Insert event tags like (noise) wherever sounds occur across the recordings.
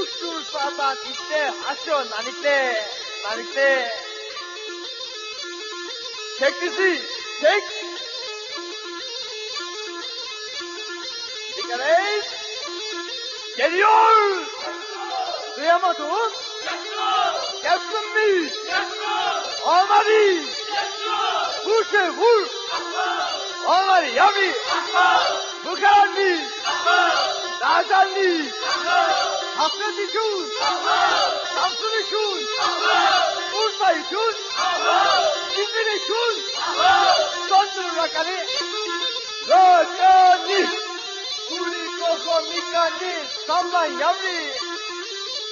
usul papa tite asyo nanite nanite check this is check Dikkat Geliyor! Duyamadın? Yaksın mı? Almari! Vur şey vur! Almari yami! Akbar! Mi? Hasret için. Samsun için. Bursa için. İzmir için. Döndürün rakamı. Rakani. Kuli koko mikani. Sallan yavri.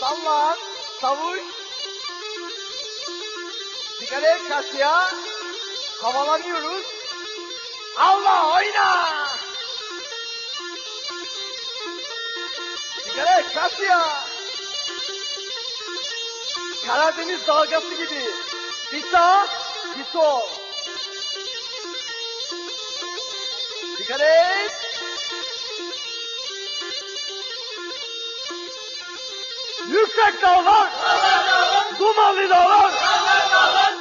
Sallan. Savuş. Dikkat et kasya. Havalanıyoruz. Et kasya. Karadeniz dalgası gibi. Bir sağ, bir sol. Dikkat et. Yüksek dağlar. Dumanlı dağlar. Nevdali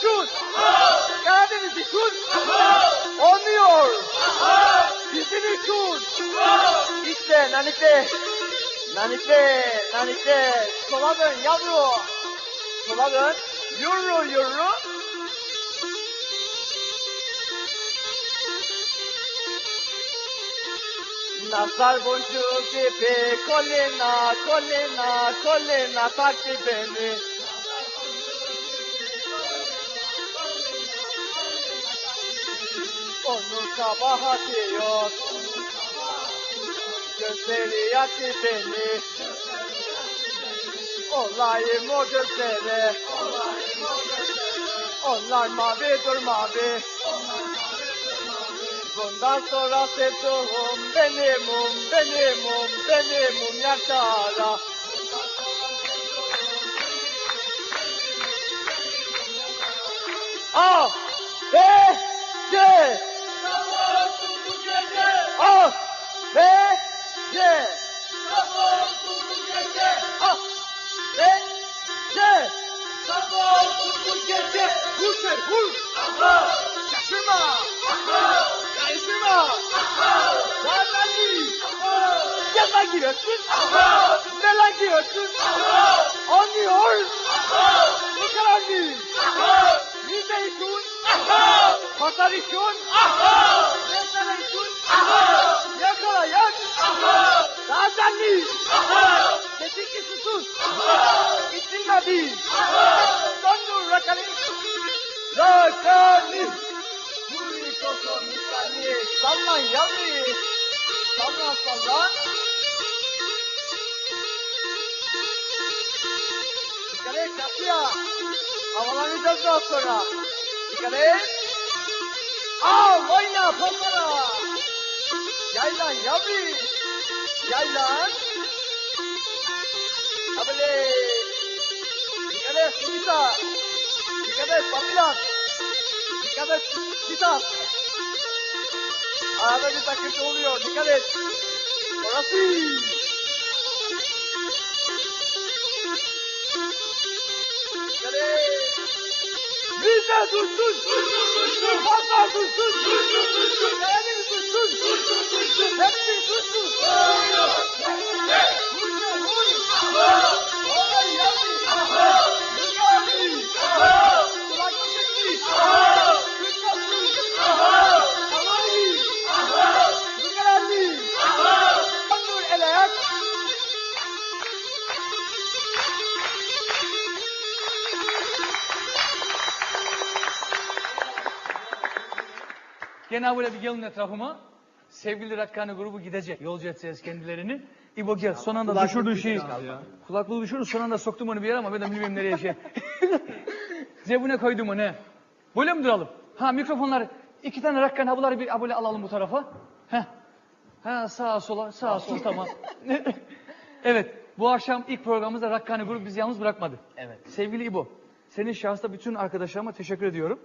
şut. Karadeniz'i şut. Olmuyor. Bizim şut. İşte nanikle. Nanikle. Nanikle. Sola dön yavru. Sola dön. Yürü yürü. Nazar boncuğu gibi kolina, kolina, kolina taktı beni. Onun kabahati yok. Gözleri yaktı beni. Olayım o gözleri. Onlar mavidir mavi. Bundan sonra sevduğum benimum, benimum, benimum yaşara. A, B, C. B, Değil. Döndür rakamı. Rakamı. Yuri koko misali. Sallan yavru. Sallan sallan. Dikkat et kapıya. Havalanacağız sonra. Dikkat et. Al oyna. Yaylan yavru. Yaylan. Abile. Dikkat et Sunita. Dikkat et Papilan. Dikkat et Sita. Arada bir takıntı oluyor. Dikkat et. Orası. Dikkat et. Bize dursun. Dursun. Fatma Gene böyle bir gelin etrafıma. Sevgili Rakkani grubu gidecek. Yolcu edeceğiz kendilerini. İbo gel. Son anda düşürdüğün şeyi. Kulaklığı düşürdün. Son anda soktum onu bir yere ama ben de bilmiyorum nereye şey. (laughs) Cebine koydum onu. Böyle mi duralım? Ha mikrofonlar. iki tane Rakkani abileri bir abone alalım bu tarafa. Heh. Ha sağa sola sağa sola (laughs) tamam. (laughs) evet bu akşam ilk programımızda Rakkani grubu bizi yalnız bırakmadı. Evet. Sevgili İbo. senin şahsta bütün arkadaşlarıma teşekkür ediyorum.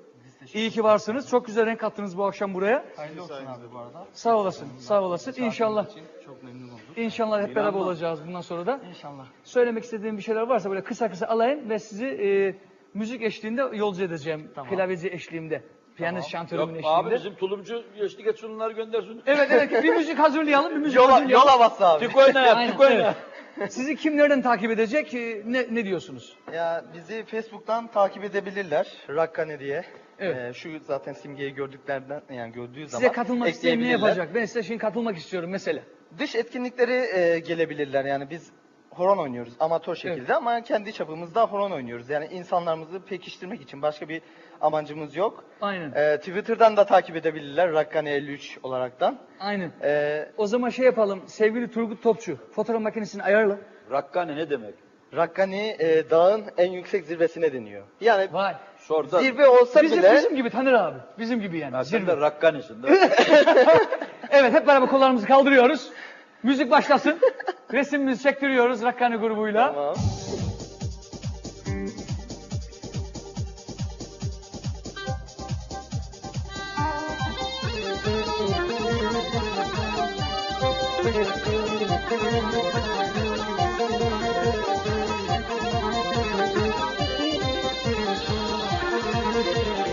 İyi ki varsınız. Çok güzel renk kattınız bu akşam buraya. Hayırlı olsun abi bu arada. Sağ olasın. Sağ olasın. İnşallah. Çok memnun oldum. İnşallah hep beraber olacağız bundan sonra da. İnşallah. Söylemek istediğim bir şeyler varsa böyle kısa kısa alayım ve sizi e, müzik eşliğinde yolcu edeceğim. Klavyeci eşliğimde. Piyanist şantörümün Yok abi eşliğinde. bizim tulumcu eşlik etsin onları göndersin. Evet evet bir müzik hazırlayalım. Bir müzik Yola, hazırlayalım. yola bas abi. Tik oyna yap, Aynen, tik oyna. Sizi kim nereden takip edecek? e, Ne, ne diyorsunuz? Ya bizi Facebook'tan takip edebilirler. Rakkane diye. Evet. Ee, şu zaten simgeyi gördüklerden yani gördüğü zaman Size katılmak isteyen ne ekleyebilirler. yapacak? Ben size şimdi katılmak istiyorum mesela. Dış etkinlikleri e, gelebilirler yani biz horon oynuyoruz amatör şekilde Evet. ama kendi çapımızda horon oynuyoruz. Yani insanlarımızı pekiştirmek için başka bir amacımız yok. Aynen. Ee, Twitter'dan da takip edebilirler Rakkane 53 olaraktan. Aynen. Ee, O zaman şey yapalım. Sevgili Turgut Topçu, fotoğraf makinesini ayarla. Rakkane ne demek? Rakkani e, dağın en yüksek zirvesine deniyor. Yani Vay. Şurada. zirve olsa Bizim, bile bizim gibi tanır abi. Bizim gibi yani. Ha, sen Zirve. de Rakkani'sin değil mi? (laughs) Evet hep beraber kollarımızı kaldırıyoruz. Müzik başlasın. Resimimizi çektiriyoruz Rakkani grubuyla. Tamam.